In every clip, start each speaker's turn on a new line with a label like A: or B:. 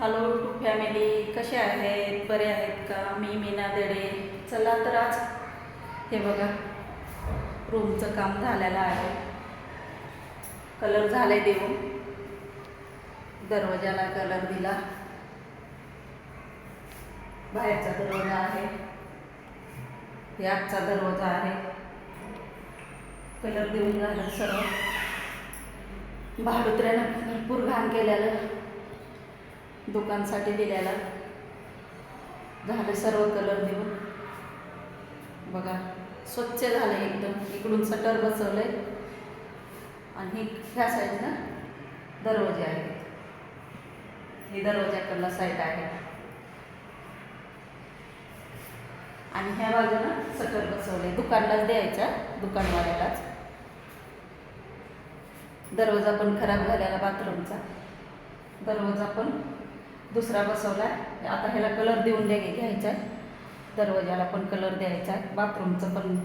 A: Hello to family कसे आहेत? बरे आहेत का? मी मीना देडे. चला तर आज हे बघा रूमचं काम झालेलं आहे. कलर झाले देऊन. दरवाजाला कलर दिला. बाहेरचा दरवाजा आहे. आजचा दरवाजा आहे. कलर देऊन झालं सर्व भाडुत्र्यानं भरपूर घाण केलेलं. दुकानसाठी दिलेला. झालं सर्व कलर देऊन बघा स्वच्छ झालं एकदम. इकडून सटर आहे आणि ह्या साईडनं दरवाजे आहेत. ही दरवाजाकडला साईड आहे. आणि ह्या बाजूनं सटर बसवलंय. दुकानलाच द्यायचा दुकानवाल्यालाच. दरवाजा पण खराब झालेला बाथरूमचा दरवाजा पण दुसरा बसवला. आता ह्याला कलर देऊन द्या घ्यायचा. आहे दरवाजाला पण कलर द्यायचा. आहे बाथरूमचं पण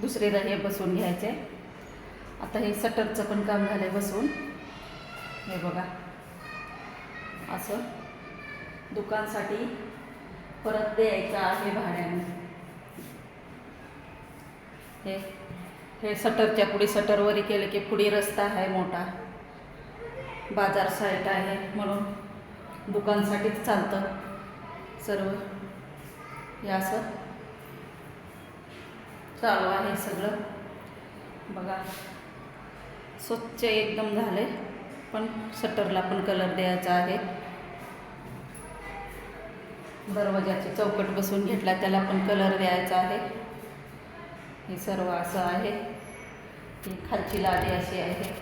A: दुसरीला हे बसवून घ्यायचं. आहे आता हे सटरचं पण काम झालं आहे बसवून. हे बघा. असं. दुकानसाठी परत द्यायचं आहे भाड्याने. हे हे सटरच्या पुढे सटरवरी केलं की पुढे रस्ता आहे मोठा. बाजार साईट आहे म्हणून. दुकानसाठीच चालतं. सर्व. हे असं. चालू आहे सगळं. बघा. स्वच्छ एकदम झाले पण शटरला पण कलर द्यायचा आहे. दरवाजाची चौकट बसून घेतला त्याला पण कलर द्यायचा आहे. हे सर्व असं आहे. ही खालची लादी अशी आहे.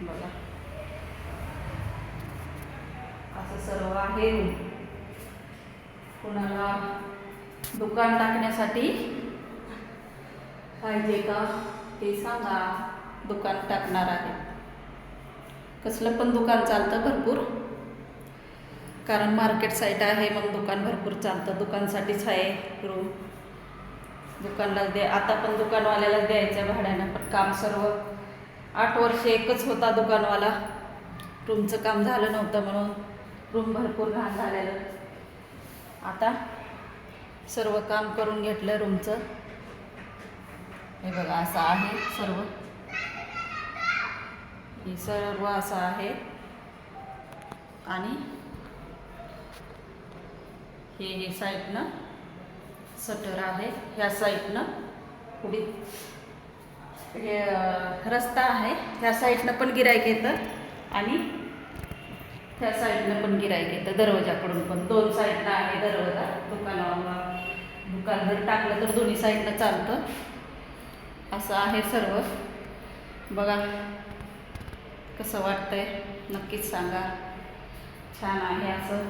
A: बघा. असं सर्व आहे. कुणाला दुकान टाकण्यासाठी पाहिजे का ते सांगा. दुकान टाकणार आहे. कसलं पण दुकान चालतं भरपूर. कारण मार्केट साईट आहे मग दुकान भरपूर चालतं. दुकानसाठीच आहे रूम दुकानला दे आता पण दुकानवाल्यालाच द्यायचं भाड्यानं पण काम सर्व आठ वर्ष एकच होता दुकानवाला. रूमचं काम झालं नव्हतं म्हणून. रूम भरपूर घाण झालेलं. आता सर्व काम करून घेतलं रूमचं. हे बघा असं आहे सर्व. ही सर्व असं आहे. आणि हे हे साईडनं सटर आहे. ह्या साईडनं पुढे हे रस्ता आहे. ह्या साईडनं पण गिरायक येतं. आणि त्या साईडनं पण गिरायक येतं दरवाजाकडून पण. दोन साईडनं आहे दरवाजा दुकानावर दुकान जर टाकलं तर दोन्ही साईडनं चालतं. असं आहे सर्व. बघा कसं वाटतंय. नक्कीच सांगा. छान आहे असं.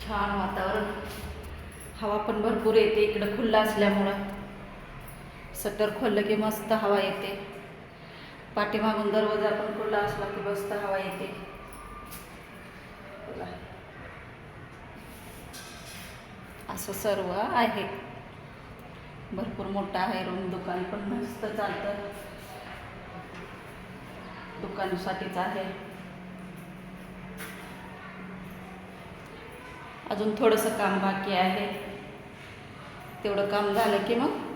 A: छान वातावरण. हवा पण भरपूर येते. इकडं खुल्लं असल्यामुळं. सटर खोललं की मस्त हवा येते. पाठीमागून दरवाजा पण खुल्ला असला की मस्त हवा येते. असं सर्व आहे. भरपूर मोठा आहे रूम दुकान पण मस्त चालतं. दुकानासाठीच आहे. अजून थोडंसं काम बाकी आहे. तेवढं काम झालं की मग?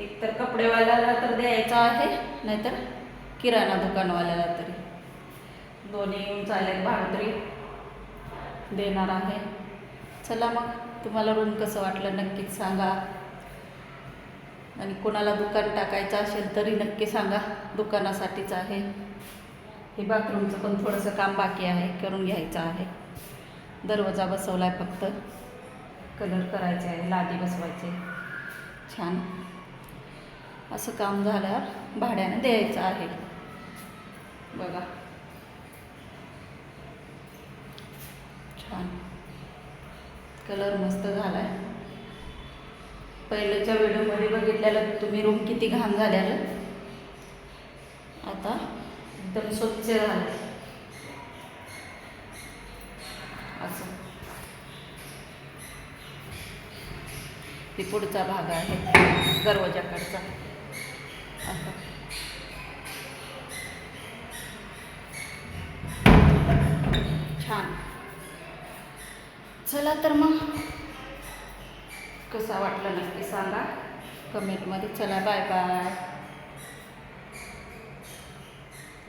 A: एक तर कपडेवाल्याला तर द्यायचं आहे नाहीतर किराणा दुकानवाल्याला तरी. दोन्ही येऊन चालेल भाडं देणार आहे. चला मग तुम्हाला रूम कसं वाटलं नक्कीच सांगा. आणि कोणाला दुकान टाकायचं असेल तरी नक्की सांगा दुकानासाठीच आहे. हे बाथरूमचं पण थोडंसं काम बाकी आहे करून घ्यायचं आहे. दरवाजा बसवला आहे फक्त. कलर करायचे आहे लादी बसवायचे. छान. असं काम झाल्यावर भाड्यानं द्यायचं आहे. बघा. छान. कलर मस्त झाला आहे पहिल्याच्या व्हिडिओमध्ये बघितलेलं तुम्ही रूम किती घाण झालेलं? आता एकदम स्वच्छ झालं. असं. ती पुढचा भाग आहे. दरवाजाकडचा. छान. चला तर मग. कसा वाटला नक्की सांगा. कमेंटमध्ये चला बाय बाय